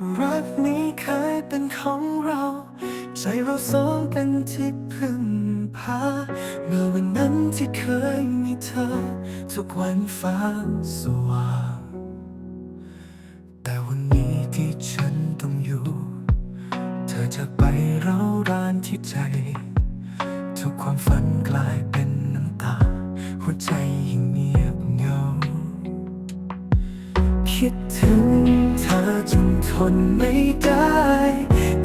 รักนี้เคยเป็นของเรา ใจเราสองเป็นที่พึ่งพา เมื่อวันนั้นที่เคยมีเธอ ทุกวันฟ้าสว่าง แต่วันนี้ที่ฉันต้องอยู่ เธอจะไปเร้ารานที่ใจ ทุกความฝันกลายเป็นน้ำตา หัวใจยิ่งเงียบเหงา คิดถึงเธอ อจนทนไม่ได้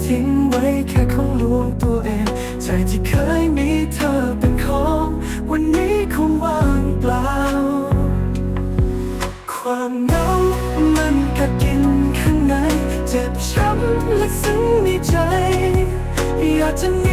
ทิ้งไว้แค่ของลวงตัวเอง ใจที่เคยมีเธอเป็นของ วันนี้คงว่างเปล่า ความเหงามันกัดกินข้างใน เจ็บช้ำและซึ้งในใจ อยากจะหนี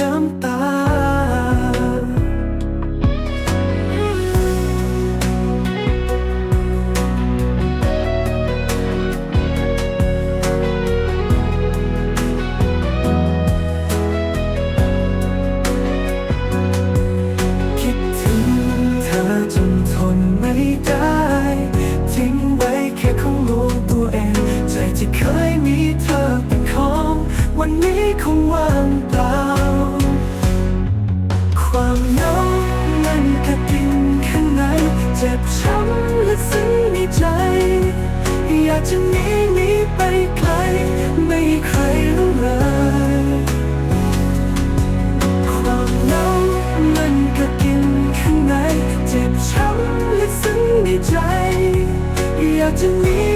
น้ำตา คิดถึงเธอจนทนไม่ได้ ทิ้งไว้แค่ของลวงตัวเอง ใจที่เคยมีเธอเป็นของ วันนี้คงว่าง ธอจะหนีหนีไปไกลไม่ใครรู้เลย ความเหงามันก็กินข้างในเจ็บช้ำและซึ้งในใจ อยากจะหนี